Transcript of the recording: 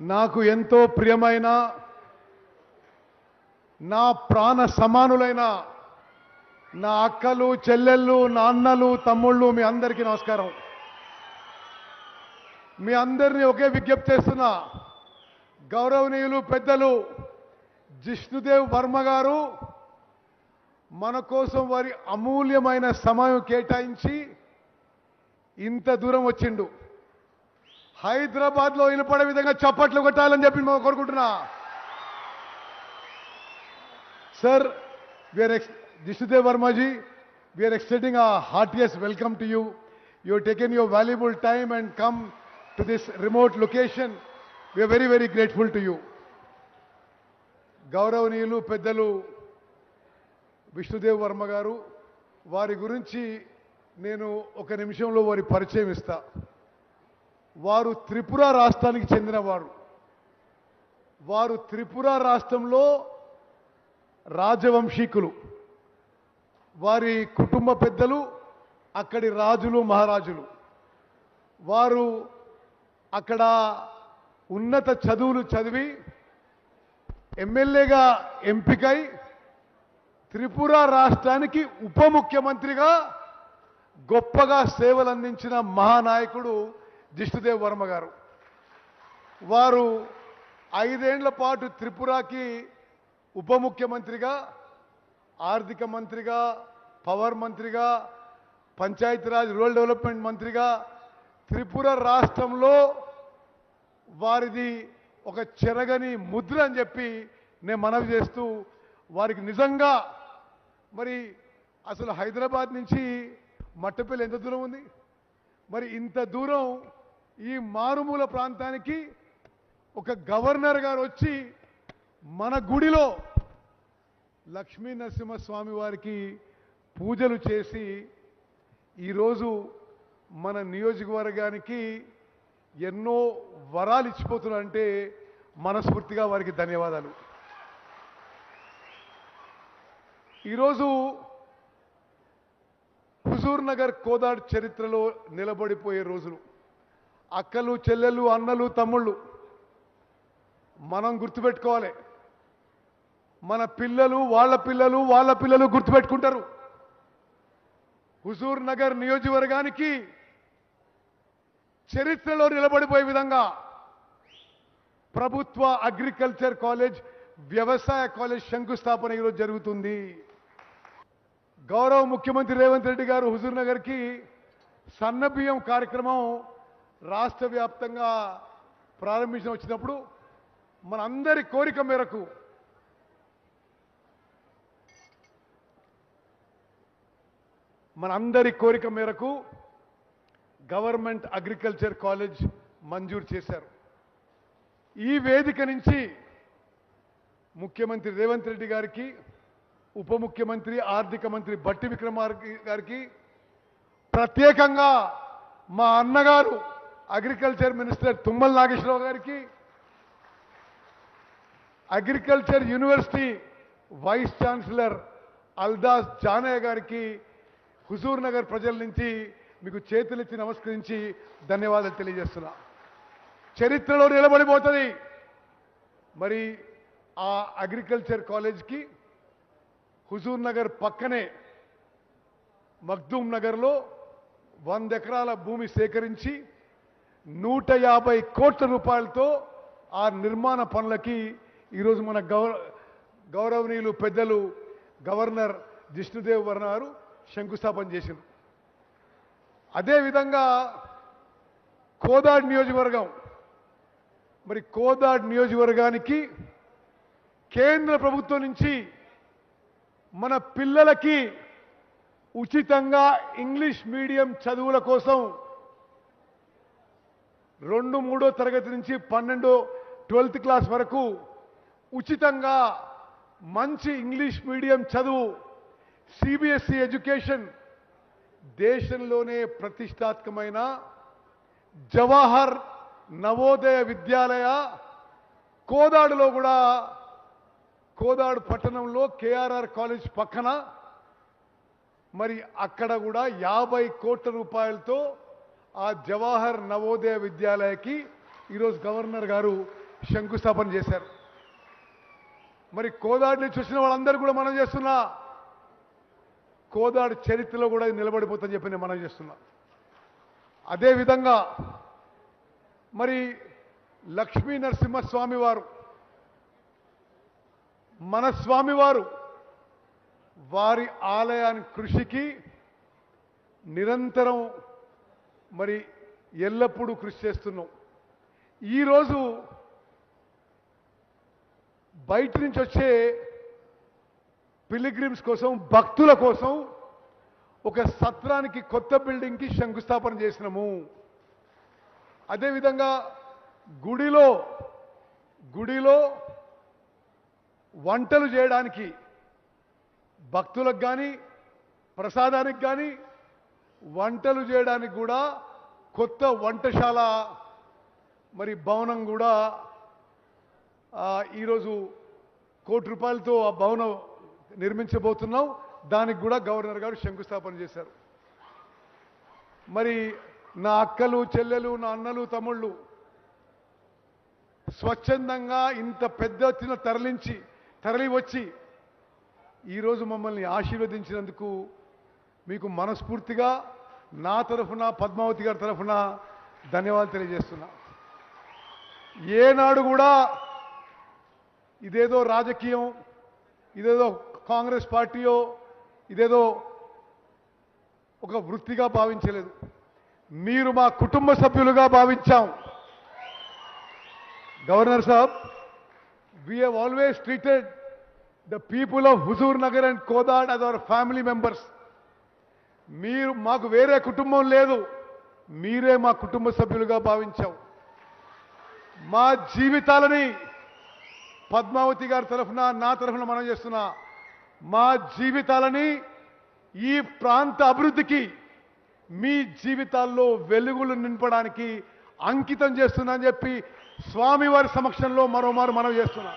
నాకు ఎంతో ప్రియమైన నా ప్రాణ సమానులైన నా అక్కలు చెల్లెళ్ళు నాన్నలు తమ్ముళ్ళు మీ అందరికీ నమస్కారం. మీ అందరినీ ఒకే విజ్ఞప్తి చేస్తున్నా గౌరవనీయులు పెద్దలు జిష్ణుదేవ్ వర్మ గారు మన కోసం వారి అమూల్యమైన సమయం కేటాయించి ఇంత దూరం వచ్చిండు. హైదరాబాద్లో వినపడే విధంగా చప్పట్లు కొట్టాలని చెప్పి మేము కోరుకుంటున్నా. Sir we are Ex Jishnudev Varmaji we are extending a heartiest welcome to you you taken your valuable time and come to this remote location we are very very grateful to you గౌరవనీయులు పెద్దలు విష్ణుదేవ్ వర్మ గారు వారి గురించి నేను ఒక నిమిషంలో వారి పరిచయం ఇస్తాను వారు త్రిపుర రాష్ట్రానికి చెందినవారు. వారు త్రిపుర రాష్ట్రంలో రాజవంశీకులు. వారి కుటుంబ పెద్దలు అక్కడి రాజులు మహారాజులు. వారు అక్కడ ఉన్నత చదువులు చదివి ఎమ్మెల్యేగా ఎంపికై త్రిపుర రాష్ట్రానికి ఉప ముఖ్యమంత్రిగా గొప్పగా సేవలు అందించిన మహానాయకుడు జిష్ణుదేవ్ వర్మ గారు. వారు ఐదేండ్ల పాటు త్రిపురకి ఉప ముఖ్యమంత్రిగా ఆర్థిక మంత్రిగా పవర్ మంత్రిగా పంచాయతీరాజ్ రూరల్ డెవలప్మెంట్ మంత్రిగా త్రిపుర రాష్ట్రంలో వారిది ఒక చెరగని ముద్ర అని చెప్పి నేను మనవి చేస్తూ వారికి నిజంగా మరి అసలు హైదరాబాద్ నుంచి మట్టపల్లి ఎంత దూరం ఉంది? మరి ఇంత దూరం ఈ మారుమూల ప్రాంతానికి ఒక గవర్నర్ గారు వచ్చి మన గుడిలో లక్ష్మీ నరసింహస్వామి వారికి పూజలు చేసి ఈరోజు మన నియోజకవర్గానికి ఎన్నో వరాలు ఇచ్చిపోతున్నారంటే మనస్ఫూర్తిగా వారికి ధన్యవాదాలు. ఈరోజు హుజూర్ నగర్ కోదాడ్ చరిత్రలో నిలబడిపోయే రోజులు. అక్కలు చెల్లెలు అన్నలు తమ్ముళ్ళు. మనం గుర్తుపెట్టుకోవాలి. మన పిల్లలు వాళ్ళ పిల్లలు వాళ్ళ పిల్లలు గుర్తుపెట్టుకుంటారు. హుజూర్ నగర్ నియోజకవర్గానికి చరిత్రలో నిలబడిపోయే విధంగా ప్రభుత్వ అగ్రికల్చర్ కాలేజ్ వ్యవసాయ కాలేజ్ శంకుస్థాపన ఈరోజు జరుగుతుంది. గౌరవ ముఖ్యమంత్రి రేవంత్ రెడ్డి గారు హుజూర్ నగర్కి సన్నబియ్యం కార్యక్రమం రాష్ట్ర వ్యాప్తంగా ప్రారంభించిన వచ్చినప్పుడు మనందరి కోరిక మేరకు మనందరి కోరిక మేరకు గవర్నమెంట్ అగ్రికల్చర్ కాలేజ్ మంజూరు చేశారు. ఈ వేదిక నుంచి ముఖ్యమంత్రి రేవంత్ రెడ్డి గారికి ఉప ముఖ్యమంత్రి ఆర్థిక మంత్రి బట్టి విక్రమార్ గారికి ప్రత్యేకంగా మా అన్నగారు అగ్రికల్చర్ మినిస్టర్ తుమ్మల నాగేశ్వరరావు గారికి agriculture university vice chancellor Aldas Janaiah గారికి హుజూర్ నగర్ ప్రజల నుంచి మీకు చేతులెత్తి నమస్కరించి ధన్యవాదాలు తెలియజేస్తున్నా. చరిత్రలో నిలబడిపోతుంది. మరి ఆ అగ్రికల్చర్ కాలేజ్కి హుజూర్ నగర్ పక్కనే మగ్దూమ్ నగర్లో వంద ఎకరాల భూమి సేకరించి నూట యాభై కోట్ల రూపాయలతో ఆ నిర్మాణ పనులకి ఈరోజు మన గౌర గౌరవనీయులు పెద్దలు గవర్నర్ జిష్ణుదేవ్ వర్ణ గారు శంకుస్థాపన చేసింది అదేవిధంగా కోదాడ్ నియోజకవర్గం. మరి కోదాడ్ నియోజకవర్గానికి కేంద్ర ప్రభుత్వం నుంచి మన పిల్లలకి ఉచితంగా ఇంగ్లీష్ మీడియం చదువుల కోసం రెండు మూడో తరగతి నుంచి పన్నెండో ట్వెల్త్ క్లాస్ వరకు ఉచితంగా మంచి ఇంగ్లీష్ మీడియం చదువు సిబిఎస్ఈ ఎడ్యుకేషన్ దేశంలోనే ప్రతిష్టాత్మకమైన జవహర్ నవోదయ విద్యాలయ కోదాడులో కూడా కోదాడు పట్టణంలో కేఆర్ఆర్ కాలేజ్ పక్కన. మరి అక్కడ కూడా యాభై కోట్ల రూపాయలతో ఆ జవహర్ నవోదయ విద్యాలయకి ఈరోజు గవర్నర్ గారు శంకుస్థాపన చేశారు. మరి కోదాడిని చూసిన వాళ్ళందరూ కూడా మనం చేస్తున్నా. కోదాడు చరిత్రలో కూడా ఇది నిలబడిపోతుందని చెప్పి నేను మనం చేస్తున్నా. అదేవిధంగా మరి లక్ష్మీ నరసింహస్వామి వారు మన స్వామివారు వారి ఆలయాన్ని కృషికి నిరంతరం మరి ఎల్లప్పుడూ కృషి చేస్తున్నాం. ఈరోజు బయట నుంచి వచ్చే పిలిగ్రిమ్స్ కోసం భక్తుల కోసం ఒక సత్రానికి కొత్త బిల్డింగ్కి శంకుస్థాపన చేసినాము. అదేవిధంగా గుడిలో గుడిలో వంటలు చేయడానికి భక్తులకు కానీ ప్రసాదానికి కానీ వంటలు చేయడానికి కూడా కొత్త వంటశాల మరి భవనం కూడా ఈరోజు కోటి రూపాయలతో ఆ భవనం నిర్మించబోతున్నాం. దానికి కూడా గవర్నర్ గారు శంకుస్థాపన చేశారు. మరి నా అక్కలు చెల్లెలు నా అన్నలు తమ్ముళ్ళు స్వచ్ఛందంగా ఇంత పెద్ద ఎత్తున తరలించి తరలి వచ్చి ఈరోజు మమ్మల్ని ఆశీర్వదించినందుకు మీకు మనస్ఫూర్తిగా నా తరఫున పద్మావతి గారి తరఫున ధన్యవాదాలు తెలియజేస్తున్నా. ఏనాడు కూడా ఇదేదో రాజకీయం ఇదేదో కాంగ్రెస్ పార్టీయో ఇదేదో ఒక వృత్తిగా భావించలేదు. మీరు మా కుటుంబ సభ్యులుగా భావించాం. Governor Saab we have always treated the people of Huzur Nagar and Kodad as family members. మీరు మాకు వేరే కుటుంబం లేదు. మీరే మా కుటుంబ సభ్యులుగా భావించాం మా జీవితాలని పద్మావతి గారి తరఫున నా తరఫున మనం చేస్తున్నా మా జీవితాలని ఈ ప్రాంత అభివృద్ధికి మీ జీవితాల్లో వెలుగులు నింపడానికి అంకితం చేస్తున్నా అని చెప్పి స్వామివారి సమక్షంలో మరోమారు మనం చేస్తున్నాం.